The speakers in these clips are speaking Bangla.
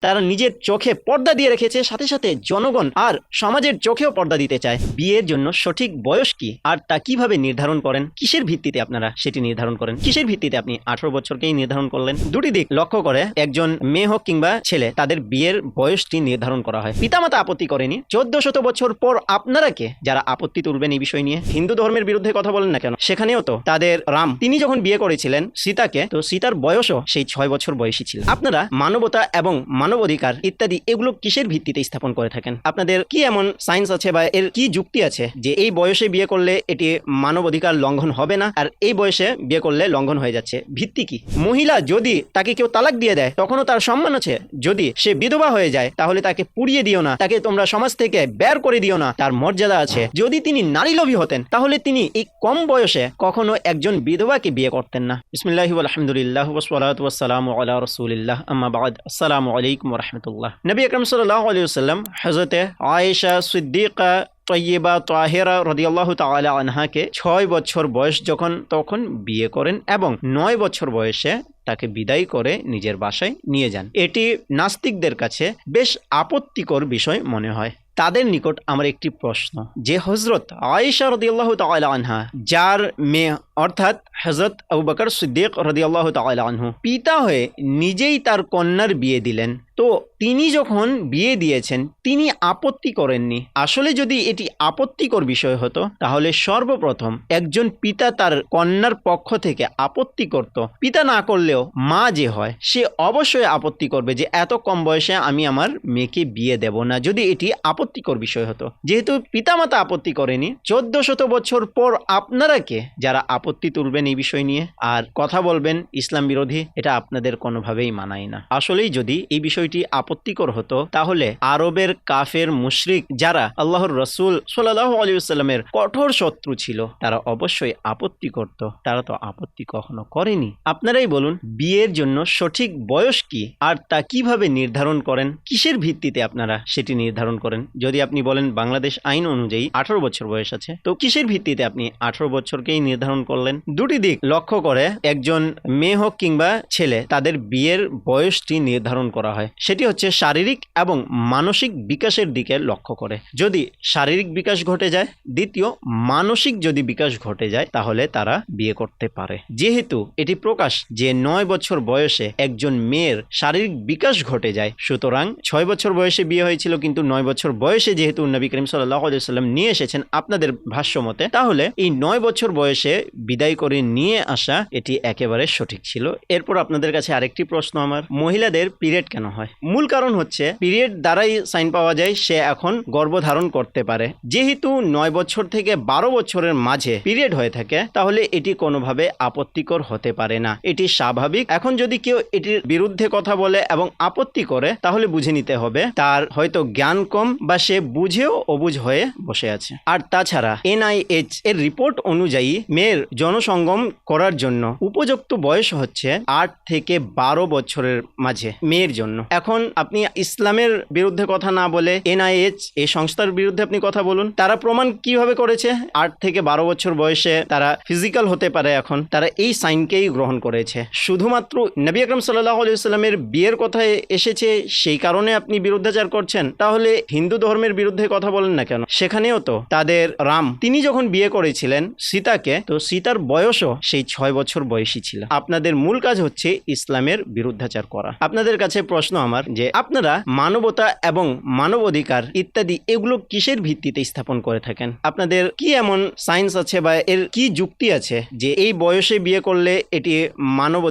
তারা নিজের চোখে পর্দা দিয়ে রেখেছে, সাথে সাথে জনগণ আর সমাজের চোখেও পর্দা দিতে চায়। বিয়ের জন্য সঠিক বয়স কি? আর তা কীভাবে নির্ধারণ করেন? কিসের ভিত্তিতে আপনারা সেটি নির্ধারণ করেন? কিসের ভিত্তিতে আপনি আঠারো বছরকেই নির্ধারণ করলেন? দুটি দিক লক্ষ্য করে। একজন মেয়ে হোক কিংবা ছেলে, তাদের বিয়ের বয়সটি নির্ধারণ করা হয়। পিতামাতা আপত্তি করেনি। চোদ্দ শত বছর পর আপনারা কে? যারা আপত্তি তুলবেন এই বিষয় নিয়ে। হিন্দু ধর্মের বিরুদ্ধে কথা বলেন না কেন? সেখানেও তো তাদের রাম, তিনি যখন বিয়ে করেছিলেন সীতাকে, তো সীতার বয়সও সেই ছয় বছর বয়সী ছিল। আপনারা মানবতা এবং মানবাধিকার ইত্যাদি এগুলো কিসের ভিত্তিতে স্থাপন করে থাকেন? আপনাদের কি এমন সায়েন্স আছে বা এর কি যুক্তি আছে যে এই বয়সে বিয়ে করলে এটি মানবাধিকার লঙ্ঘন হবে না? আর এই বয়সে বিয়ে করলে লঙ্ঘন হয়ে যাচ্ছে। ভিত্তি কি? মহিলা যদি তাকে কেউ তালাক দিয়ে দেয়, তখনও তার সম্মান আছে। যদি সে বিধবা হয়ে যায়, তাহলে তাকে পুড়িয়ে দিও না। তাকে তোমরা সমাজ থেকে বের করে দিও না। তার মর্যাদা আছে। যদি তিনি নারী লোভী হতেন, তাহলে তিনি এই কম বয়সে কখনো একজন বিধবাকে বিয়ে করতেন না। বিসমিল্লাহি আলহামদুলিল্লাহ ওসলাত ওসালাম আলা রসুলিল্লাহ। আম্মা বাদ। আসসালামু আলাইকুম রহমতুল্লাহ। নবী আকরম সাল্লাম হজরতে আয়েশা সিদ্দিকা তৈবা তাহেরা রদিয়াল্লাহ তালা আনহাকে ছয় বছর বয়স যখন, তখন বিয়ে করেন এবং নয় বছর বয়সে তাকে বিদায় করে নিজের বাসায় নিয়ে যান। এটি নাস্তিকদের কাছে বেশ আপত্তিকর বিষয় মনে হয়। তাদের নিকট আমার একটি প্রশ্ন, যে হজরত আয়েশা রদিয়াল্লাহ আনহা, যার মেয়ে অর্থাৎ হজরত আবু বকর সিদ্দিক রদিয়াল্লাহ আনহু, পিতা হয়ে নিজেই তার কন্যার বিয়ে দিলেন। তো তিনি যখন বিয়ে দিয়েছেন, তিনি আপত্তি করেননি। আসলে যদি এটি আপত্তিকর বিষয় হতো, তাহলে সর্বপ্রথম একজন পিতা তার কন্যার পক্ষ থেকে আপত্তি করত। পিতা না করলেও মা যে হয়, সে অবশ্যই আপত্তি করবে যে এত কম বয়সে আমি আমার মেয়েকে বিয়ে দেব না। যদি এটি আপত্তিকর বিষয় হতো। যেহেতু পিতামাতা আপত্তি করেনি চোদ্দ শত বছর পর আপনারা কে যারা আপত্তি তুলবেন এই বিষয় নিয়ে? আর কথা বলবেন ইসলাম বিরোধী, এটা আপনাদের কোনোভাবেই মানায় না। আসলেই যদি এই বিষয়টি আপত্তিকর হতো, তাহলে আরবের কাফের মুশরিক যারা আল্লাহর রসুল সাল্লাহ আলিউসাল্লামের কঠোর শত্রু ছিল, তারা অবশ্যই আপত্তি করত। তারা তো আপত্তি কখনো করেনি। আপনারাই বলুন বিয়ের জন্য সঠিক বয়স কি? আর তা কীভাবে নির্ধারণ করেন? কিসের ভিত্তিতে আপনারা সেটি নির্ধারণ করেন? যদি আপনি বলেন বাংলাদেশ আইন অনুযায়ী আঠারো বছর বয়স আছে, তো কিসের ভিত্তিতে আপনি আঠারো বছরকেই নির্ধারণ করলেন? দুটি দিক লক্ষ্য করে, একজন মেয়ে হোক কিংবা ছেলে, তাদের বিয়ের বয়সটি নির্ধারণ করা হয়। সেটি হচ্ছে শারীরিক এবং মানসিক বিকাশের দিকে লক্ষ্য করে। যদি শারীরিক বিকাশ ঘটে যায়, দ্বিতীয়, মানসিক যদি বিকাশ ঘটে যায়, তাহলে তারা বিয়ে করতে পারে। যেহেতু এটি প্রকাশ যে নয় বছর বয়সে একজন মেয়ের শারীরিক বিকাশ ঘটে যায়। সুতরাং ছয় বছর বয়সে বিয়ে হয়েছিল কিন্তু নয় বছর বয়সে যেহেতু নবী করিম সাল্লাহ সাল্লাম নিয়ে এসেছেন আপনাদের ভাষ্য মতে, তাহলে এই নয় বছর বয়সে বিদায় করে নিয়ে আসা এটি একেবারে সঠিক ছিল। এরপর আপনাদের কাছে আরেকটি প্রশ্ন আমার, মহিলাদের পিরিয়ড কেন হয়? মূল কারণ হচ্ছে, পিরিয়ড দ্বারাই সাইন পাওয়া যায়, সে এখন গর্ভধারণ করতে পারে। যেহেতু নয় বছর থেকে বারো বছরের মাঝে পিরিয়ড হয়ে থাকে, তাহলে এটি কোনোভাবে আপত্তিকর হতে পারে না। এটি স্বাভাবিক এখন যদি কেউ এটির বিরুদ্ধে কথা বলে এবং আপত্তি করে, তাহলে বুঝে নিতে হবে, তার হয়তো জ্ঞান কম বা সে বুঝেও অবুঝ হয়ে বসে আছে। আর তাছাড়া, এনআইএইচ এর রিপোর্ট অনুযায়ী মেয়ের জনসঙ্গম করার জন্য উপযুক্ত বয়স হচ্ছে আট থেকে বারো বছরের মাঝে মেয়ের জন্য। এখন আপনি ইসলামের বিরুদ্ধে কথা না বলে এনআইএইচ এই সংস্থার বিরুদ্ধে আপনি কথা বলুন। তারা প্রমাণ কীভাবে করেছে? আট থেকে বারো বছর বয়সে তারা ফিজিক্যাল হতে পারে এখন। তারা এই সাইনকেই গ্রহণ করেছে। শুধুমাত্র নবী আকরম সাল্লাহ আলাইস্লামের বিয়ের কথায় এসেছে, সেই কারণে আপনি বিরুদ্ধাচার করছেন। তাহলে হিন্দু ধর্মের বিরুদ্ধে কথা বলেন না কেন? সেখানেও তো তাদের রাম, তিনি যখন বিয়ে করেছিলেন সীতাকে, তো সীতার বয়সও সেই ছয় বছর বয়সী ছিল। আপনাদের মূল কাজ হচ্ছে ইসলামের বিরুদ্ধাচার করা। আপনাদের কাছে প্রশ্ন আমার যে, আপনারা মানবতা এবং মানবাধিকার ইত্যাদি এগুলো কিসের ভিত্তিতে স্থাপন করে থাকেন? আপনাদের কি এমন সায়েন্স আছে বা এর কি যুক্তি আছে যে, এই বয়সে বিয়ে করলে এটি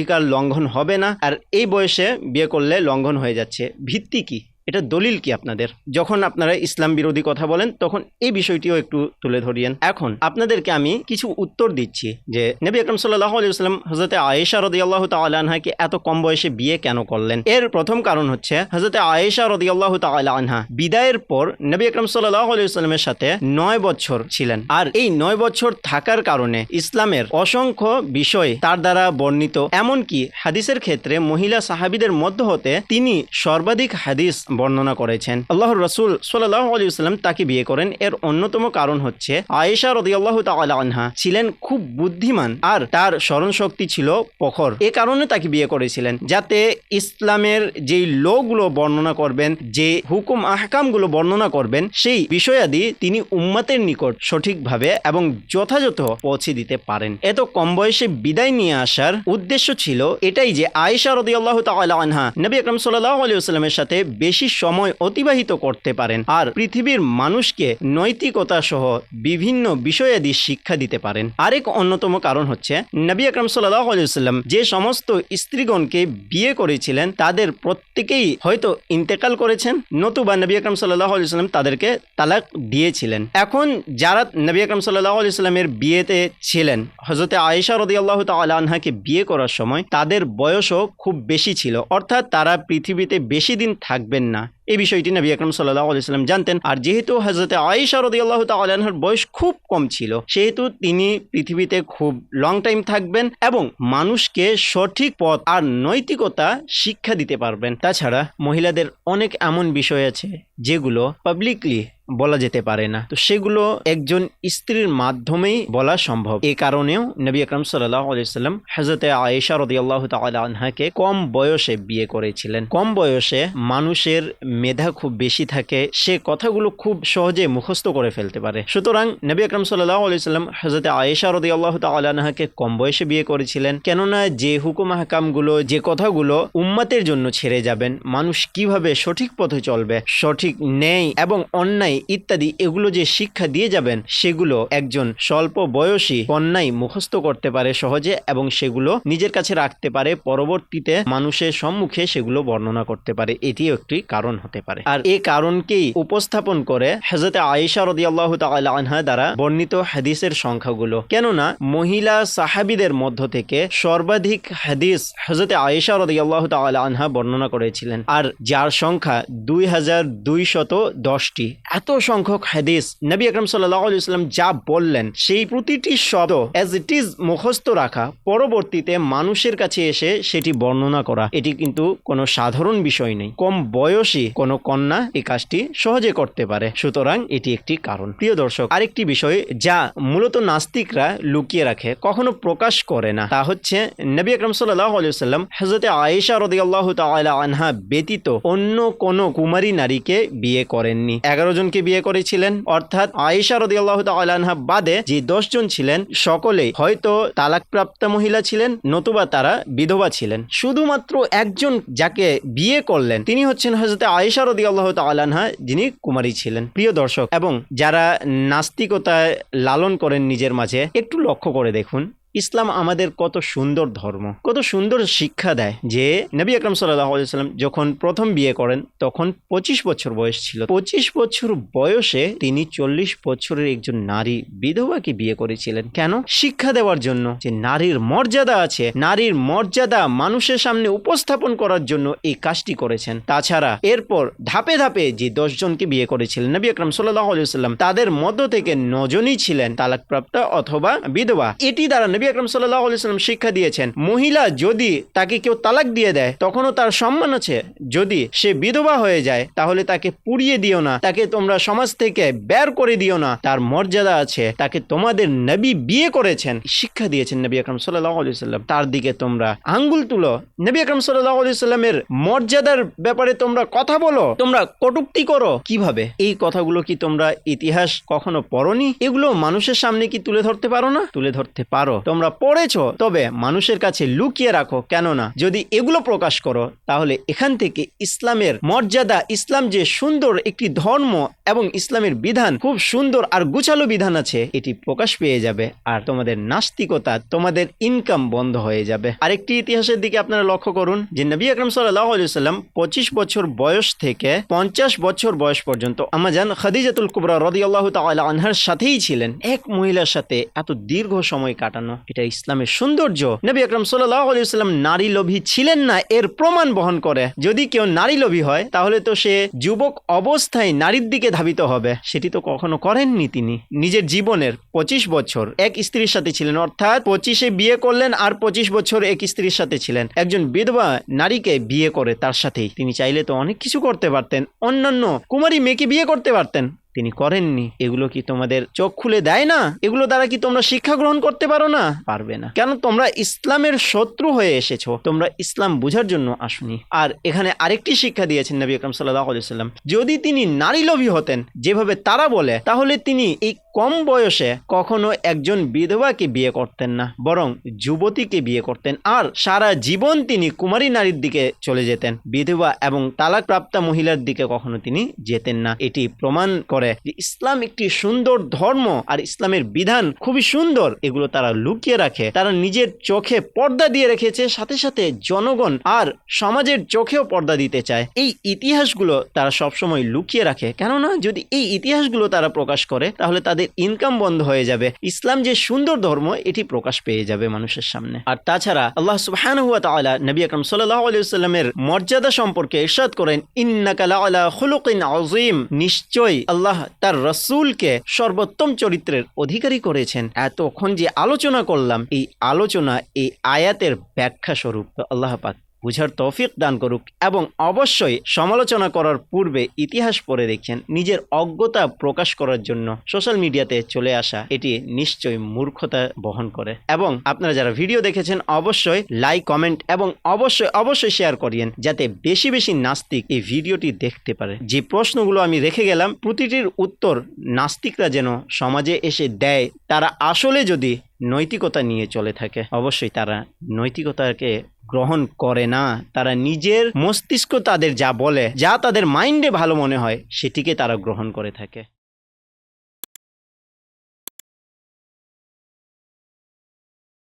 মানবাধিকার লঙ্ঘন হবে না। আর এই বয়সে বিয়ে করলে লঙ্ঘন হয়ে যাচ্ছে। ভিত্তি কি? এটা দলিল কি আপনাদের? যখন আপনারা ইসলাম বিরোধী কথা বলেন, তখন এই বিষয়টিও একটু তুলে ধরিয়েন। এখন, আপনাদেরকে আমি কিছু উত্তর দিচ্ছি যে, নবী আকরম সাল্লাহ আলাইসাল্লাম হজরতে আয়েশা রদিয়াল্লাহ তালাহাকে এত কম বয়সে বিয়ে কেন করলেন? এর প্রথম কারণ হচ্ছে হজরতে আয়েশা রদিয়াল্লাহ তালাহা বিদায়ের পর নবী আকরম সাল্লাহ আলাইসাল্লামের সাথে নয় বছর ছিলেন। আর এই নয় বছর থাকার কারণে ইসলামের অসংখ্য বিষয় তার দ্বারা বর্ণিত। এমনকি হাদিসের ক্ষেত্রে মহিলা সাহাবিদের মধ্য হতে তিনি সর্বাধিক হাদিস বর্ণনা করেছেন। আল্লাহর রসুল সাল্লাহ আলিয়াল্লাম তাকে বিয়ে করেন। এর অন্যতম কারণ হচ্ছে আয়েশা রদিয়াল্লাহ তাআলা আনহা ছিলেন খুব বুদ্ধিমান আর তার স্মরণ শক্তি ছিল প্রখর এ কারণে তাকে বিয়ে করেছিলেন। যাতে ইসলামের যেই লোগুলো বর্ণনা করবেন, যে হুকুম আহকামগুলো বর্ণনা করবেন, সেই বিষয়াদি তিনি উম্মাতের নিকট সঠিকভাবে এবং যথাযথ পৌঁছে দিতে পারেন। এত কম বয়সে বিদায় নিয়ে আসার উদ্দেশ্য ছিল এটাই যে আয়েশা রদিয়াল্লাহ তাআলা আনহা নবী আকরম সাল্লাহ আলিয়াল্লামের সাথে বেশি সময় অতিবাহিত করতে পারেন আর পৃথিবীর মানুষকে নৈতিকতা সহ বিভিন্ন বিষয়াদি শিক্ষা দিতে পারেন। আরেক অন্যতম কারণ হচ্ছে, নবী আকরম আলিয়াল্লাম যে সমস্ত স্ত্রীগণকে বিয়ে করেছিলেন, তাদের প্রত্যেকেই হয়তো ইন্তেকাল করেছেন, নতুবা নবী আকরম সাল্লাহ তাদেরকে তালাক দিয়েছিলেন। এখন যারা নবী আকরম সাল্লাহ আলিয়াল্লামের বিয়েতে ছিলেন হজরতে আয়েশা রদি আল্লাহ আনহাকে বিয়ে করার সময় তাদের বয়সও খুব বেশি ছিল। অর্থাৎ তারা পৃথিবীতে বেশি দিন থাকবেন না। এই বিষয়টি নবী আকরম সাল্লাহ জানতেন। আর যেহেতু হজরতে আয়েশা রদি আল্লাহ তাল্লাহর বয়স খুব কম ছিল, সেহেতু তিনি পৃথিবীতে খুব লং টাইম থাকবেন এবং মানুষকে সঠিক পথ আর নৈতিকতা শিক্ষা দিতে পারবেন। তাছাড়া মহিলাদের অনেক এমন বিষয় আছে যেগুলো পাবলিকলি বলা যেতে পারে না। তো সেগুলো একজন স্ত্রীর মাধ্যমেই বলা সম্ভব। এ কারণেও নবী আকরম আলাইসাল্লাম হজরতে আয়েশা রদি আল্লাহ আনহাকে কম বয়সে বিয়ে করেছিলেন। কম বয়সে মানুষের মেধা খুব বেশি থাকে, সে কথাগুলো খুব সহজে মুখস্থ করে ফেলতে পারে। সুতরাং নবী আকরম সাল্লাহ আলাইসাল্লাম হজরতে আয়েশা রদি আল্লাহ আনহাকে কম বয়সে বিয়ে করেছিলেন। কেননা যে হুকুম হাকামগুলো যে কথাগুলো উম্মাতের জন্য ছেড়ে যাবেন, মানুষ কীভাবে সঠিক পথে চলবে, সঠিক ন্যায় এবং অন্যায় ইত্যাদি এগুলো যে শিক্ষা দিয়ে যাবেন, সেগুলো একজন স্বল্প বয়সী কন্যাই মুখস্থ করতে পারে সহজে এবং সেগুলো নিজের কাছে রাখতে পারে, পরবর্তীতে মানুষের সম্মুখে সেগুলো বর্ণনা করতে পারে। এটিও একটি কারণ হতে পারে। আর এই কারণকেই উপস্থাপন করে হজরত আয়েশা রদিয়াল্লাহ তাআলা আনহা দ্বারা বর্ণিত হাদিসের সংখ্যাগুলো। কেননা মহিলা সাহাবিদের মধ্য থেকে সর্বাধিক হাদিস হজরত আয়েশা রদিয়াল্লাহ তাআলা আনহা বর্ণনা করেছিলেন। আর যার সংখ্যা দুই হাজার দুইশত দশটি। এত সংখ্যক হাদিস নবী আকরম সাল্লাহ ইসলাম যা বললেন, সেই প্রতিটি শব্দ অ্যাজ ইট ইজ মুখস্থ রাখা, পরবর্তীতে মানুষের কাছে এসে সেটি বর্ণনা করা, এটি কিন্তু কোনো সাধারণ বিষয় নেই। কম বয়সী কোনো কন্যা এই কাজটি সহজে করতে পারে। সুতরাং এটি একটি কারণ। প্রিয় দর্শক, আরেকটি বিষয় যা মূলত নাস্তিকরা লুকিয়ে রাখে, কখনো প্রকাশ করে না, তা হচ্ছে নবী আকরম সাল্লাহ আলিয়াল্লাম হজরতে আয়েশা রদিয়াল্লাহ তাআলা আনহা ব্যতীত অন্য কোনো কুমারী নারীকে বিয়ে করেননি। এগারো জনকে বিয়ে করেছিলেন। অর্থাৎ আয়েশা রদি রদিয়াল্লাহ তাআলা বাদে যে দশজন ছিলেন, সকলেই হয়তো তালাকপ্রাপ্ত মহিলা ছিলেন, নতুবা তারা বিধবা ছিলেন। শুধুমাত্র একজন যাকে বিয়ে করলেন, তিনি হচ্ছেন হজরত আয়েশা রদিয়াল্লাহ তাআলা যিনি কুমারী ছিলেন। প্রিয় দর্শক, এবং যারা নাস্তিকতায় লালন করেন নিজের মাঝে, একটু লক্ষ্য করে দেখুন। ইসলাম আমাদের কত সুন্দর ধর্ম, কত সুন্দর শিক্ষা দেয় যে নবী আকরম সাল্লাম যখন প্রথম বিয়ে করেন তখন পঁচিশ বছর বয়স ছিল। পঁচিশ বছর বয়সে তিনি চল্লিশ বছরের একজন নারী বিধবাকে বিয়ে করেছিলেন। কেন? শিক্ষা দেওয়ার জন্য যে নারীর মর্যাদা আছে, নারীর মর্যাদা মানুষের সামনে উপস্থাপন করার জন্য এই কাজটি করেছেন। তাছাড়া এরপর ধাপে ধাপে যে দশজনকে বিয়ে করেছিলেন নবী আকরম সাল্লাহ সাল্লাম, তাদের মধ্য থেকে নজনই ছিলেন তালাকপ্রাপ্ত অথবা বিধবা। এটি দ্বারা নবী আকরম সাল্লাহ আলাইসাল্লাম শিক্ষা দিয়েছেন, মহিলা যদি তাকে কেউ তালাক দিয়ে দেয়, তখনও তার সম্মান আছে। যদি সে বিধবা হয়ে যায়, তাহলে তাকে পুড়িয়ে দিও না, তাকে তোমরা সমাজ থেকে বের করে দিও না, তার মর্যাদা আছে। তাকে তোমাদের নবী বিয়ে করেছেন, শিক্ষা দিয়েছেন নবী আকরম সাল্লাহ আলাইসাল্লাম তার দিকে তোমরা আঙ্গুল তুলো। নবী আকরম সাল্লাহ আলাইসাল্লামের মর্যাদার ব্যাপারে তোমরা কথা বলো, তোমরা কটুক্তি করো। কীভাবে? এই কথাগুলো কি তোমরা ইতিহাস কখনো পড়নি? এগুলো মানুষের সামনে কি তুলে ধরতে পারো না? তুলে ধরতে পারো। তোমরা পড়েছ, তবে মানুষের কাছে লুকিয়ে রাখো। কেননা, যদি এগুলো প্রকাশ করো, তাহলে এখান থেকে ইসলামের মর্যাদা, ইসলাম যে সুন্দর একটি ধর্ম এবং ইসলামের বিধান, খুব সুন্দর আর গুছালো বিধান আছে, এটি প্রকাশ পেয়ে যাবে আর তোমাদের নাস্তিকতা, তোমাদের ইনকাম বন্ধ হয়ে যাবে। আরেকটি ইতিহাসের দিকে আপনারা লক্ষ্য করুন, যে নবী আকরম সাল্লাম পঁচিশ বছর বয়স থেকে পঞ্চাশ বছর বয়স পর্যন্ত আমাজান খাদিজাতুল কুবরা রদি আল্লাহ আনহার সাথেই ছিলেন। এক মহিলার সাথে এত দীর্ঘ সময় কাটানো। এটা ইসলামের সৌন্দর্য। নবী আকরম আলিয়াল্লাম নারী লোভী ছিলেন না, এর প্রমাণ বহন করে। যদি কেউ নারী লোভী হয়, তাহলে তো সে যুবক অবস্থায় নারীর দিকে ধাবিত হবে। সেটি তো কখনো করেননি তিনি। নিজের জীবনের পঁচিশ বছর এক স্ত্রীর সাথে ছিলেন, অর্থাৎ পঁচিশে বিয়ে করলেন আর পঁচিশ বছর এক স্ত্রীর সাথে ছিলেন। একজন বিধবা নারীকে বিয়ে করে তার সাথেই। তিনি চাইলে তো অনেক কিছু করতে পারতেন। অন্যান্য কুমারী মেয়েকে বিয়ে করতে পারতেন। তিনি করেননি। এগুলো কি তোমাদের চোখ খুলে দেয় না? এগুলো দ্বারা কি তোমরা শিক্ষা গ্রহণ করতে পারো না? পারবে না। কেন তোমরা ইসলামের শত্রু হয়ে এসেছ? তোমরা ইসলাম বুঝার জন্য আসুনি। আর এখানে আরেকটি শিক্ষা দিয়েছেন নবী আকরম সাল্লাহ সাল্লাম যদি তিনি নারী লোভী হতেন, যেভাবে তারা বলে, তাহলে তিনি এই কম বয়সে কখনো একজন বিধবাকে বিয়ে করতেন না, বরং যুবতীকে বিয়ে করতেন। আর সারা জীবন তিনি কুমারী নারীর দিকে চলে যেতেন, বিধবা এবং তালাকপ্রাপ্তা মহিলার দিকে কখনো তিনি যেতেন না। এটি প্রমাণ করে যে ইসলাম একটি সুন্দর ধর্ম আর ইসলামের বিধান খুবই সুন্দর। এগুলো তারা লুকিয়ে রাখে, তারা নিজের চোখে পর্দা দিয়ে রেখেছে, সাথে সাথে জনগণ আর সমাজের চোখেও পর্দা দিতে চায়। এই ইতিহাসগুলো তারা সবসময় লুকিয়ে রাখে। কেননা যদি এই ইতিহাসগুলো তারা প্রকাশ করে, তাহলে তাদের ইনকাম বন্ধ হয়ে যাবে। ইসলাম যে সুন্দর ধর্ম, এটি প্রকাশ পেয়ে যাবে মানুষের সামনে। আর তাছাড়া আল্লাহ সুবহানাহু ওয়া তাআলা নবী আকরাম সাল্লাল্লাহু আলাইহি ওয়াসাল্লামের মর্যাদা সম্পর্কে ইরশাদ করেন, ইন্নাকা লাআলা খুলুকিন আযীম। নিশ্চয়ই আল্লাহ তার রসুলকে সর্বোত্তম চরিত্রের অধিকারী করেছেন। এতক্ষণ যে আলোচনা করলাম, এই আলোচনা, এই আয়াতের ব্যাখ্যা স্বরূপ আল্লাহ পাক বুঝার তৌফিক দান করুক এবং অবশ্যই সমালোচনা করার পূর্বে ইতিহাস পড়ে দেখছেন নিজের অজ্ঞতা প্রকাশ করার জন্য সোশ্যাল মিডিয়াতে চলে আসা এটি নিশ্চয়ই মূর্খতা বহন করে। এবং আপনারা যারা ভিডিও দেখেছেন, অবশ্যই লাইক, কমেন্ট এবং অবশ্যই অবশ্যই শেয়ার করিয়েন যাতে বেশি বেশি নাস্তিক এই ভিডিওটি দেখতে পারে। যে প্রশ্নগুলো আমি রেখে গেলাম, প্রতিটির উত্তর নাস্তিকরা যেন সমাজে এসে দেয়, তারা আসলে যদি নৈতিকতা নিয়ে চলে থাকে, অবশ্যই তারা নৈতিকতাকে গ্রহণ করে না, তারা নিজের মস্তিষ্ক তাদের যা বলে, যা তাদের মাইন্ডে ভালো মনে হয়, সেটিকে তারা গ্রহণ করে থাকে।